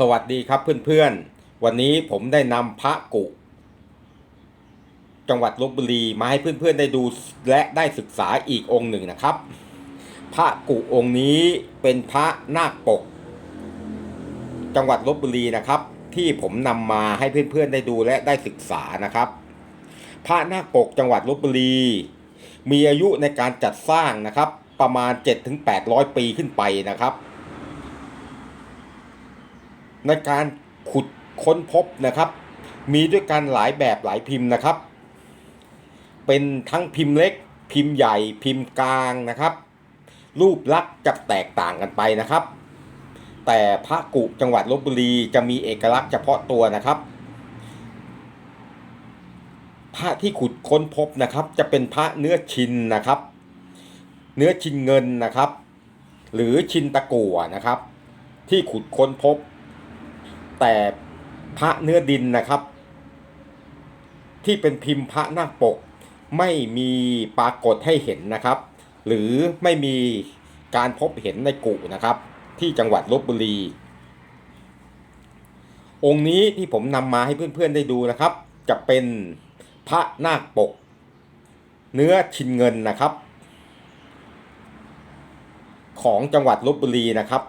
สวัสดีครับเพื่อนๆ วันนี้ผมได้นำพระกุ จังหวัดลบบุรีมาให้เพื่อนๆได้ดูและได้ศึกษาอีกองค์หนึ่งนะครับ พระกุองค์นี้เป็นพระนาคปก จังหวัดลบบุรีนะครับ ที่ผมนำมาให้เพื่อนๆได้ดูและได้ศึกษานะครับ พระนาคปกจังหวัดลบบุรี มีอายุในการจัดสร้างนะครับ ประมาณ 7-800 ปีขึ้นไปนะครับ ในการขุดค้นพบนะครับ มีด้วยกันหลายแบบหลายพิมพ์นะครับ เป็นทั้งพิมพ์เล็ก พิมพ์ใหญ่พิมพ์กลางนะครับ รูปลักษณ์จะแตกต่างกันไปนะครับ แต่พระกุจังหวัดลบบุรีจะมีเอกลักษณ์เฉพาะตัวนะครับพระที่ขุดค้นพบนะครับ จะเป็นพระเนื้อชินนะครับ เนื้อชินเงินนะครับ หรือชินตะกั่วนะครับ ที่ขุดค้นพบ แต่พระเนื้อดินนะครับ ที่เป็นพิมพ์พระนาคปกไม่มีปรากฏให้เห็นนะครับ หรือไม่มีการพบเห็นในกุนะครับ ที่จังหวัดลบบุรี องค์นี้ที่ผมนำมาให้เพื่อนๆได้ดูนะครับ จะเป็นพระนาคปก เนื้อชินเงินนะครับ ของจังหวัดลบบุรีนะครับ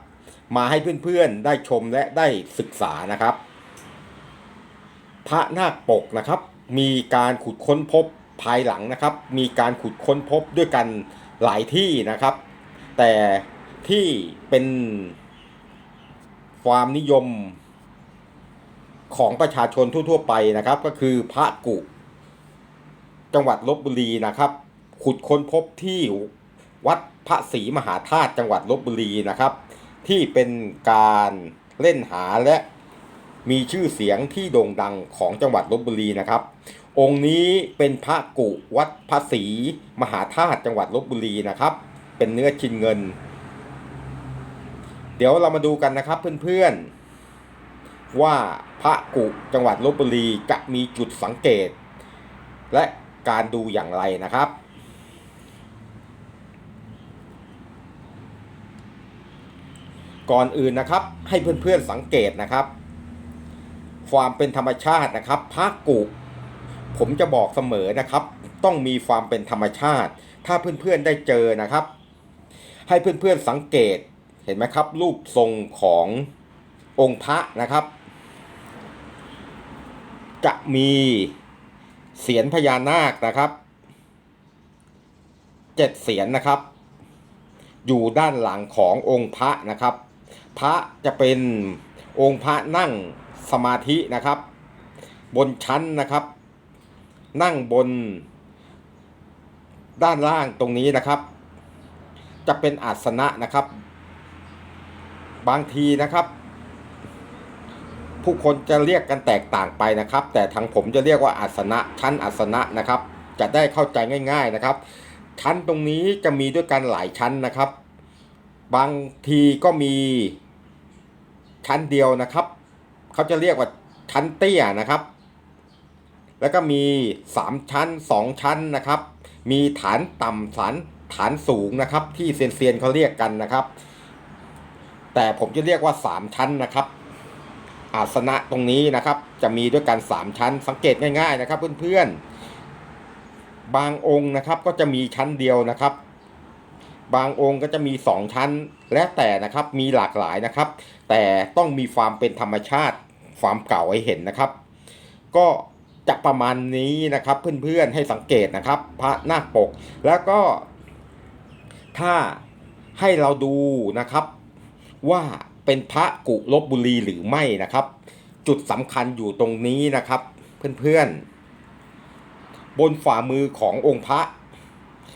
มาให้เพื่อนๆได้ชมและได้ศึกษานะครับ พระนาคปกนะครับ มีการขุดค้นพบภายหลังนะครับ มีการขุดค้นพบด้วยกันหลายที่นะครับ แต่ที่เป็นความนิยมของประชาชนทั่ว ๆ ไปนะครับ ก็คือพระกุ จังหวัดลบบุรีนะครับ ขุดค้นพบที่วัดพระศรีมหาธาตุจังหวัดลบบุรีนะครับ ที่เป็นการเล่นหาและมีชื่อเสียงที่โด่งดังของจังหวัดลบบุรีนะครับ องค์นี้เป็นพระกุวัดพระศรีมหาธาตุจังหวัดลบบุรีนะครับ เป็นเนื้อชินเงิน เดี๋ยวเรามาดูกันนะครับเพื่อนๆ ว่าพระกุจังหวัดลบบุรีจะมีจุดสังเกต และการดูอย่างไรนะครับ ก่อนอื่นนะครับ ให้เพื่อนๆสังเกตนะครับ ความเป็นธรรมชาตินะครับพระกุผมจะบอกเสมอนะครับ ต้องมีความเป็นธรรมชาติ ถ้าเพื่อนๆได้เจอนะครับ ให้เพื่อนๆสังเกตเห็นไหมครับ รูปทรงขององค์พระนะครับ จะมีเสียนพญานาคนะครับเจ็ดเสียนนะครับ อยู่ด้านหลังขององค์พระนะครับ พระจะเป็นองค์พระนั่งสมาธินะครับ บนชั้นนะครับ นั่งบนด้านล่างตรงนี้นะครับ จะเป็นอาสนะนะครับ บางทีนะครับ ผู้คนจะเรียกกันแตกต่างไปนะครับ แต่ทางผมจะเรียกว่าอาสนะชั้นอาสนะนะครับ จะได้เข้าใจง่าย ๆนะครับ ชั้นตรงนี้จะมีด้วยกันหลายชั้นนะครับ บางทีก็มีชั้นเดียวนะครับ เขาจะเรียกว่าชั้นเตี้ยนะครับ แล้วก็มีสามชั้นสองชั้นนะครับ มีฐานต่ำฐานฐานสูงนะครับ ที่เซียนๆเขาเรียกกันนะครับ แต่ผมจะเรียกว่าสามชั้นนะครับ อาสนะตรงนี้นะครับ จะมีด้วยกันสามชั้น สังเกตง่าย ๆ นะครับ เพื่อนๆบางองค์นะครับก็จะมีชั้นเดียวนะครับ บางองค์ก็จะมีสองชั้น และแต่นะครับมีหลากหลายนะครับ แต่ต้องมีความเป็นธรรมชาติความเก่าให้เห็นนะครับ ก็จะประมาณนี้นะครับเพื่อนๆให้สังเกตนะครับ พระนาคปก แล้วก็ ถ้าให้เราดูนะครับ ว่าเป็นพระกุลบบุรีหรือไม่นะครับ จุดสำคัญอยู่ตรงนี้นะครับ เพื่อนๆบนฝ่ามือขององค์พระ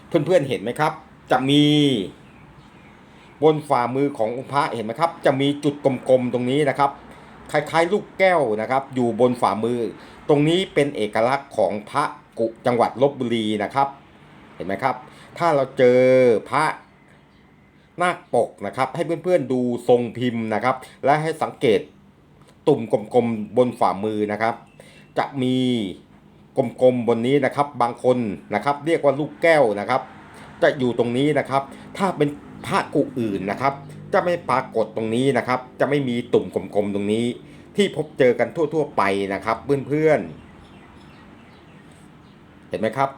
เพื่อนๆเห็นไหมครับ จะมีบนฝ่ามือขององค์พระเห็นไหมครับ จะมีจุดกลมๆตรงนี้นะครับ คล้ายๆลูกแก้วนะครับ อยู่บนฝ่ามือ ตรงนี้เป็นเอกลักษณ์ของพระกุจังหวัดลบบุรีนะครับ เห็นไหมครับ ถ้าเราเจอพระนาคปกนะครับ ให้เพื่อนๆดูทรงพิมพ์นะครับ และให้สังเกตตุ่มกลมๆบนฝ่ามือนะครับ จะมีกลมๆบนนี้นะครับ บางคนนะครับ เรียกว่าลูกแก้วนะครับ จะอยู่ตรงนี้นะครับ ถ้าเป็นพระกุอื่นนะครับ จะไม่ปรากฏตรงนี้นะครับ จะไม่มีตุ่มกลมๆตรงนี้ ที่พบเจอกันทั่ว ๆ ไปนะครับเพื่อนๆเห็นไหมครับ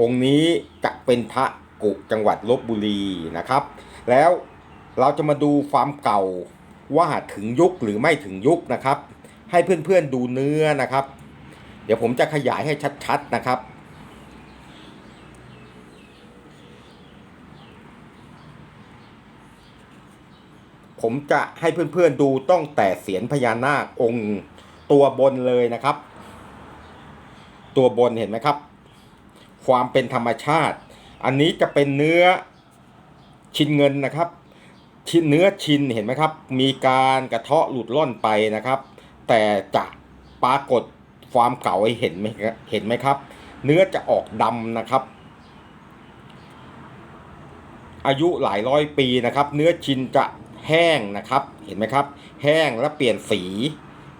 องค์นี้จะเป็นพระกุจังหวัดลบบุรีนะครับ แล้วเราจะมาดูความเก่าว่าถึงยุคหรือไม่ถึงยุคนะครับ ให้เพื่อนๆดูเนื้อนะครับ เดี๋ยวผมจะขยายให้ชัดๆนะครับ ผมจะให้เพื่อนๆดูต้องแต่เสียนพญานาคองค์ตัวบนเลยนะครับ ตัวบนเห็นไหมครับ ความเป็นธรรมชาติ อันนี้จะเป็นเนื้อชิ้นเงินนะครับชิ้นเนื้อชิ้นเห็นไหมครับ มีการกระเทาะหลุดล่อนไปนะครับ แต่จะปรากฏความเก่าให้เห็นไหมเห็นไหมครับ เนื้อจะออกดำนะครับ อายุหลายร้อยปีนะครับ เนื้อชิ้นจะ แห้งนะครับ เห็นไหมครับ แห้งและเปลี่ยนสี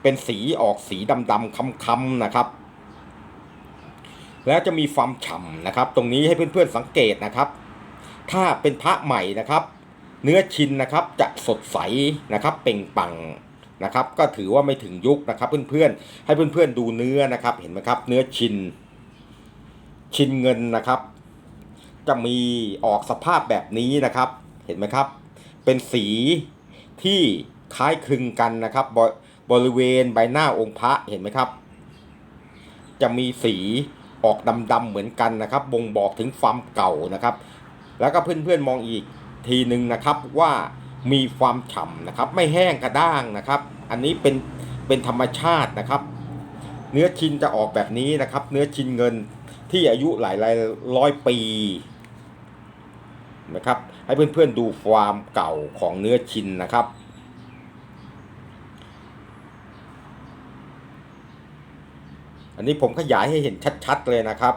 เป็นสีออกสีดำๆค้ำๆนะครับ แล้วจะมีความฉ่ำนะครับ ตรงนี้ให้เพื่อนๆสังเกตนะครับ ถ้าเป็นพระใหม่นะครับ เนื้อชินนะครับจะสดใสนะครับ เป่งปังนะครับ ก็ถือว่าไม่ถึงยุคนะครับเพื่อนๆให้เพื่อนๆดูเนื้อนะครับ เห็นไหมครับ เนื้อชิน ชินเงินนะครับ จะมีออกสภาพแบบนี้นะครับ เห็นไหมครับ เป็นสีที่คล้ายคลึงกันนะครับบบริเวณใบหน้าองค์พระเห็นไหมครับ จะมีสีออกดำๆเหมือนกันนะครับ บ่งบอกถึงความเก่านะครับ แล้วก็เพื่อนๆมองอีกทีหนึ่งนะครับว่ามีความฉ่ำนะครับ ไม่แห้งกระด้างนะครับ อันนี้เป็นเป็นธรรมชาตินะครับ เนื้อชินจะออกแบบนี้นะครับ เนื้อชินเงินที่อายุหลายหลายร้อยปี นะครับ ให้เพื่อนๆดูความเก่าของเนื้อชินนะครับ อันนี้ผมขยายให้เห็นชัดๆเลยนะครับ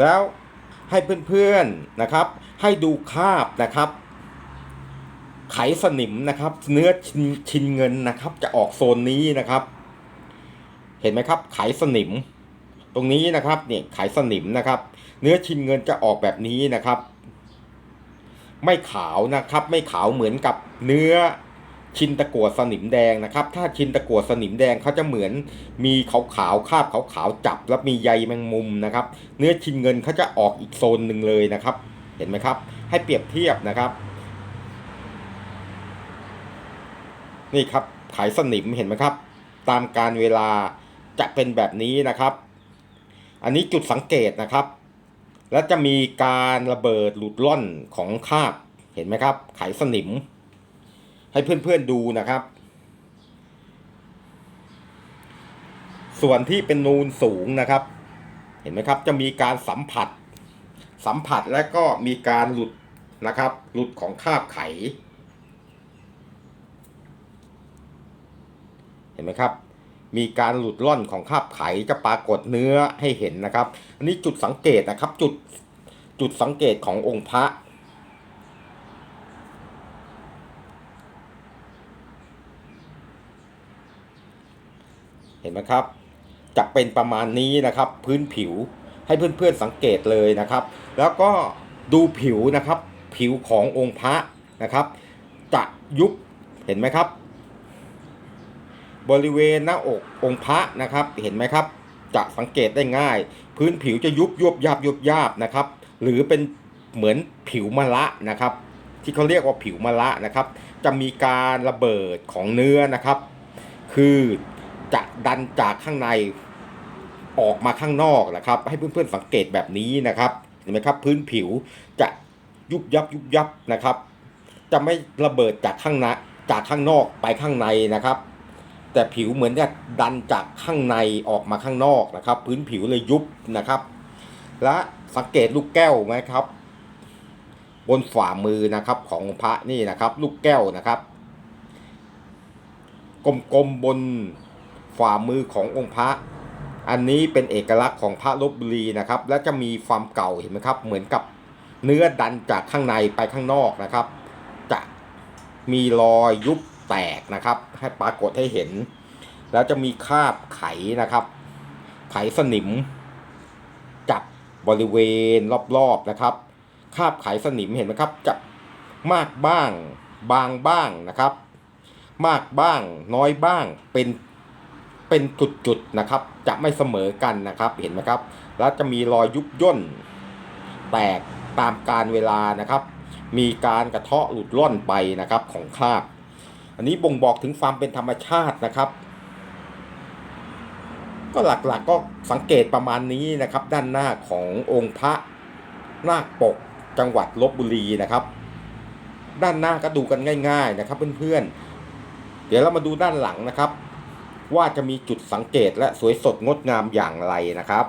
แล้วให้เพื่อนๆนะครับ ให้ดูคาบนะครับ ไขสนิมนะครับ เนื้อชินชินเงินนะครับ จะออกโซนนี้นะครับ เห็นไหมครับ ไขสนิม ตรงนี้นะครับเนี่ยไขสนิมนะครับ เนื้อชินเงินจะออกแบบนี้นะครับ ไม่ขาวนะครับ ไม่ขาวเหมือนกับเนื้อชินตะกัวสนิมแดงนะครับ ถ้าชินตะกัวสนิมแดงเขาจะเหมือนมีขาวขาวคาบขาวขาวจับแล้วมีใยแมงมุมนะครับ เนื้อชินเงินเขาจะออกอีกโซนหนึ่งเลยนะครับ เห็นไหมครับ ให้เปรียบเทียบนะครับ นี่ครับไขสนิมเห็นไหมครับ ตามการเวลาจะเป็นแบบนี้นะครับ อันนี้จุดสังเกตนะครับ แล้วจะมีการระเบิดหลุดล่อนของคาบเห็นไหมครับ ไขสนิม ให้เพื่อนๆดูนะครับ ส่วนที่เป็นนูนสูงนะครับ เห็นไหมครับจะมีการสัมผัส สัมผัสและก็มีการหลุดนะครับ หลุดของคาบไข เห็นไหมครับ มีการหลุดล่อนของคาบไขจะปรากฏเนื้อให้เห็นนะครับ อันนี้จุดสังเกตนะครับจุดจุดสังเกตขององค์พระเห็นไหมครับ จะเป็นประมาณนี้นะครับ พื้นผิวให้เพื่อนๆสังเกตเลยนะครับ แล้วก็ดูผิวนะครับ ผิวขององค์พระนะครับ จะยุบเห็นไหมครับ บริเวณหน้าอกองค์พระนะครับ เห็นไหมครับ จะสังเกตได้ง่าย พื้นผิวจะยุบยุบยาบยุบยาบนะครับ หรือเป็นเหมือนผิวมะละนะครับ ที่เขาเรียกว่าผิวมะละนะครับ จะมีการระเบิดของเนื้อนะครับ คือจะดันจากข้างในออกมาข้างนอกนะครับ ให้เพื่อนๆสังเกตแบบนี้นะครับเห็นไหมครับ พื้นผิวจะยุบยับยุบยับนะครับ จะไม่ระเบิดจากข้างในจากข้างนอกไปข้างในนะครับ แต่ผิวเหมือนจะดันจากข้างในออกมาข้างนอกนะครับ พื้นผิวเลยยุบนะครับ และสังเกตลูกแก้วไหมครับ บนฝ่ามือนะครับของพระนี่นะครับ ลูกแก้วนะครับ กลมๆบนฝ่ามือขององค์พระ อันนี้เป็นเอกลักษณ์ของพระลบบุรีนะครับ และจะมีความเก่าเห็นไหมครับ เหมือนกับเนื้อดันจากข้างในไปข้างนอกนะครับ จะมีรอยยุบ แตกนะครับ ให้ปรากฏให้เห็น แล้วจะมีคราบไขนะครับ ไขสนิม จับบริเวณรอบๆนะครับคราบไขสนิมเห็นไหมครับจะมากบ้าง บางบ้างนะครับ มากบ้างน้อยบ้างเป็นเป็นจุดๆนะครับ จะไม่เสมอกันนะครับเห็นไหมครับ แล้วจะมีรอยยุบย่น แตกตามการเวลานะครับ มีการกระเทาะหลุดล่อนไปนะครับของคราบ อันนี้บ่งบอกถึงความเป็นธรรมชาตินะครับ ก็หลักๆก็สังเกตประมาณนี้นะครับ ด้านหน้าขององค์พระนาคปกจังหวัดลบบุรีนะครับ ด้านหน้าก็ดูกันง่าย ๆนะครับ เพื่อนๆ เดี๋ยวเรามาดูด้านหลังนะครับ ว่าจะมีจุดสังเกตและสวยสดงดงามอย่างไรนะครับ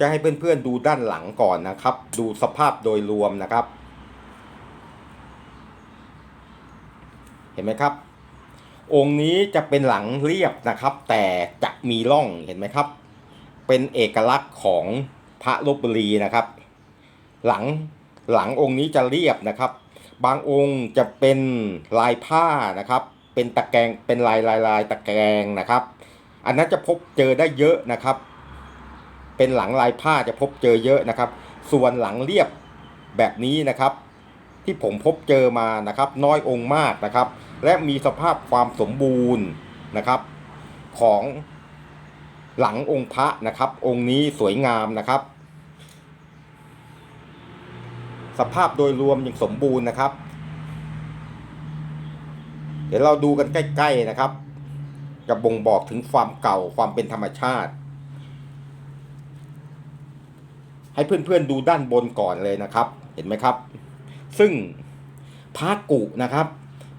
จะให้เพื่อนๆดูด้านหลังก่อนนะครับ ดูสภาพโดยรวมนะครับ เห็นไหมครับ องค์นี้จะเป็นหลังเรียบนะครับ แต่จะมีร่องเห็นไหมครับ เป็นเอกลักษณ์ของพระลบบุรีนะครับ หลังหลังองค์นี้จะเรียบนะครับ บางองค์จะเป็นลายผ้านะครับ เป็นตะแกรงเป็นลายลายลายตะแกรงนะครับ อันนั้นจะพบเจอได้เยอะนะครับ เป็นหลังลายผ้าจะพบเจอเยอะนะครับ ส่วนหลังเรียบแบบนี้นะครับ ที่ผมพบเจอมานะครับ น้อยองค์มากนะครับ และมีสภาพความสมบูรณ์นะครับ ของหลังองค์พระนะครับ องค์นี้สวยงามนะครับ สภาพโดยรวมยังสมบูรณ์นะครับ เดี๋ยวเราดูกันใกล้ ๆนะครับ จะบ่งบอกถึงความเก่าความเป็นธรรมชาติ ให้เพื่อนๆดูด้านบนก่อนเลยนะครับ เห็นไหมครับ ซึ่งพระกุนะครับ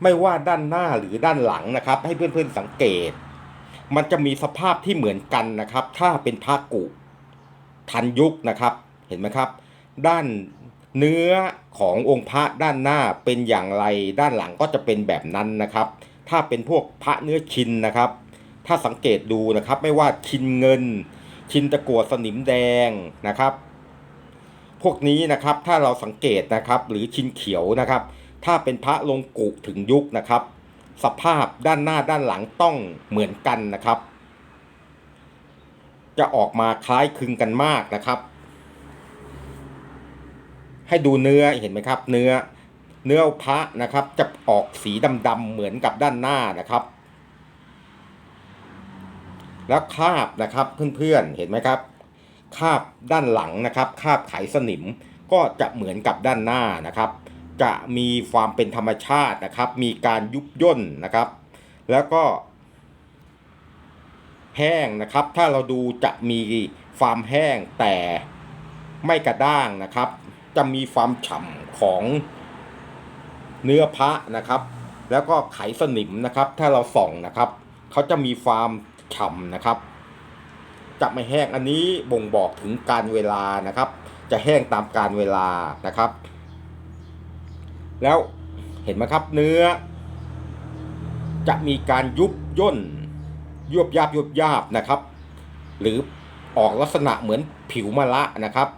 ไม่ว่าด้านหน้าหรือด้านหลังนะครับ ให้เพื่อนๆสังเกต มันจะมีสภาพที่เหมือนกันนะครับ ถ้าเป็นพระกุทันยุคนะครับ เห็นไหมครับ ด้านเนื้อขององค์พระด้านหน้าเป็นอย่างไร ด้านหลังก็จะเป็นแบบนั้นนะครับ ถ้าเป็นพวกพระเนื้อชินนะครับ ถ้าสังเกตดูนะครับ ไม่ว่าชินเงิน ชินตะกัวสนิมแดงนะครับ พวกนี้นะครับถ้าเราสังเกตนะครับหรือชินเขียวนะครับ ถ้าเป็นพระลงกุถึงยุคนะครับ สภาพด้านหน้าด้านหลังต้องเหมือนกันนะครับ จะออกมาคล้ายคลึงกันมากนะครับ ให้ดูเนื้อเห็นไหมครับ เนื้อเนื้อพระนะครับ จะออกสีดำๆเหมือนกับด้านหน้านะครับ แล้วคราบนะครับเพื่อนๆเห็นไหมครับ คาบด้านหลังนะครับคาบไขสนิมก็จะเหมือนกับด้านหน้านะครับ จะมีความเป็นธรรมชาตินะครับ มีการยุบย่นนะครับ แล้วก็ แห้งนะครับ ถ้าเราดูจะมีความแห้งแต่ไม่กระด้างนะครับ จะมีความฉ่ำของเนื้อพระนะครับ แล้วก็ไขสนิมนะครับ ถ้าเราส่องนะครับ เขาจะมีความฉ่ำนะครับ จะไม่แห้งอันนี้บ่งบอกถึงการเวลานะครับ จะแห้งตามการเวลานะครับ แล้วเห็นไหมครับเนื้อ จะมีการยุบย่นยวบยาบยวบยาบนะครับ หรือออกลักษณะเหมือนผิวมะละนะครับ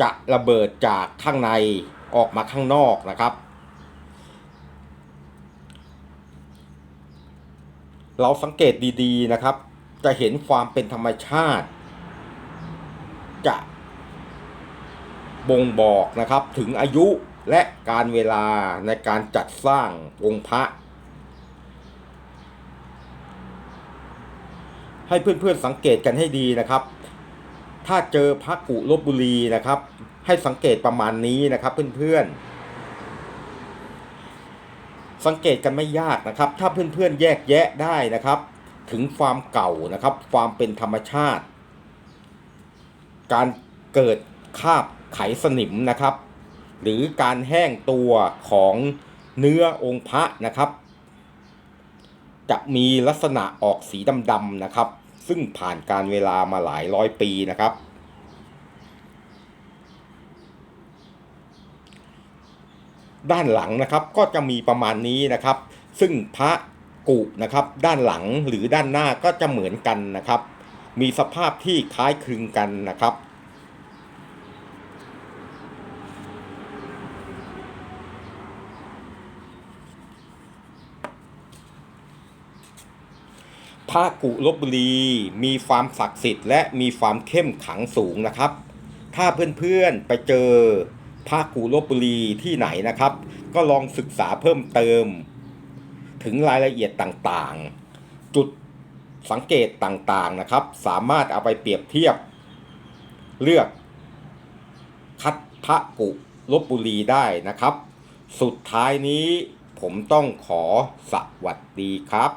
จะระเบิดจากข้างในออกมาข้างนอกนะครับ เราสังเกตดีๆนะครับ จะเห็นความเป็นธรรมชาติ จะบ่งบอกนะครับถึงอายุและการเวลาในการจัดสร้างองค์พระ ให้เพื่อนๆสังเกตกันให้ดีนะครับ ถ้าเจอพระกุลบบุรีนะครับ ให้สังเกตประมาณนี้นะครับเพื่อนๆ สังเกตกันไม่ยากนะครับ ถ้าเพื่อนๆแยกแยะได้นะครับ ถึงความเก่านะครับ ความเป็นธรรมชาติ การเกิดคราบไขสนิมนะครับ หรือการแห้งตัวของเนื้อองค์พระนะครับ จะมีลักษณะออกสีดำๆนะครับ ซึ่งผ่านการเวลามาหลายร้อยปีนะครับ ด้านหลังนะครับก็จะมีประมาณนี้นะครับ ซึ่งพระ กุนะครับ ด้านหลังหรือด้านหน้าก็จะเหมือนกันนะครับ มีสภาพที่คล้ายคลึงกันนะครับพระกุลบบุรีมีความศักดิ์สิทธิ์และมีความเข้มขังสูงนะครับ ถ้าเพื่อนๆไปเจอพระกุลบบุรีที่ไหนนะครับ ก็ลองศึกษาเพิ่มเติม ถึงรายละเอียดต่างๆ จุดสังเกตต่างๆนะครับ สามารถเอาไปเปรียบเทียบ เลือก คัดพระกุลบบุรีได้นะครับ สุดท้ายนี้ผมต้องขอสวัสดีครับ